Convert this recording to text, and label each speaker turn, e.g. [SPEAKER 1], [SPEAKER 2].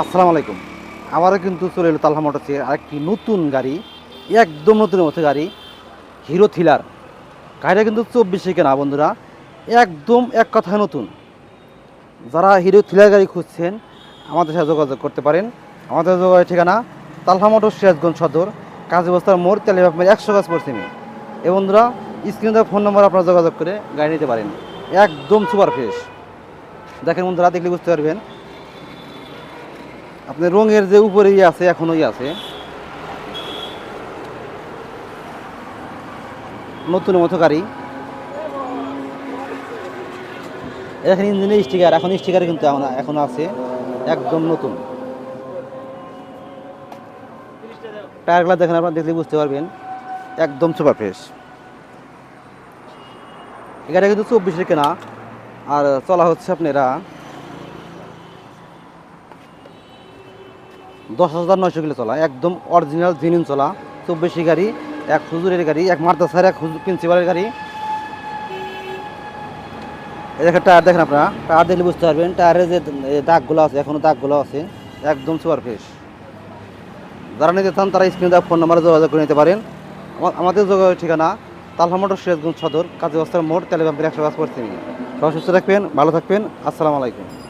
[SPEAKER 1] আসসালামু আলাইকুম। আবারও কিন্তু চলে এলো তালহা মোটরসের আরেকটি নতুন গাড়ি, একদম নতুন মতো গাড়ি, হিরো থ্রিলার। গাড়িটা কিন্তু চব্বিশে কেনা বন্ধুরা, একদম এক কথায় নতুন। যারা হিরো থ্রিলার গাড়ি খুঁজছেন, আমাদের সাথে যোগাযোগ করতে পারেন। আমাদের যোগাযোগের ঠিকানা তালহা মোটর সিরাজগঞ্জ সদর, কাজী বস্তার মোড় তেলিবাপমের একশো গাছ পশ্চিমে। এ বন্ধুরা, স্ক্রিনে ফোন নম্বর আপনারা যোগাযোগ করে গাড়ি নিতে পারেন। একদম সুপার ফ্রেশ দেখেন বন্ধুরা, দেখলে বুঝতে পারবেন আপনার রঙের যে উপরে ইয়ে আছে, এখনোই আছে। নতুন মতো গাড়ি। এখানে ইঞ্জিনের স্টিকার এখন স্টিকার কিন্তু এখন- আছে, একদম নতুন। টায়ারগুলো দেখেন আপনারা দেখলে বুঝতে পারবেন, একদম সুপার ফ্রেশ এই গাড়িটা কিন্তু চব্বিশের কেনা, আর চলা হচ্ছে আপনারা দশ হাজার নয়শো কিলো চলা, একদম অরিজিনাল জেনুইন চলা, চব্বিশি গাড়ি, এক হুজুরের গাড়ি, এক মার্দাসার এক হুজুর প্রিন্সিপালের গাড়ি। এই দেখেন টায়ার দেখেন আপনারা টায়ার দেখলে বুঝতে পারবেন টায়ারের যে দাগগুলো আছে এখনও দাগগুলো আছে, একদম সুপার ফ্রেশ যারা নিতে চান তারা স্ক্রিনে ফোন নাম্বারে যোগাযোগ করে নিতে পারেন। আমাদের যোগাযোগ ঠিকানা তালহা মোটর সিরাজগঞ্জ সদর, কাজী বস্তার মোড় তেলেবাম্পের একশো গাছ পড়ছে সবাই সুস্থ থাকবেন, ভালো থাকবেন, আসসালামু আলাইকুম।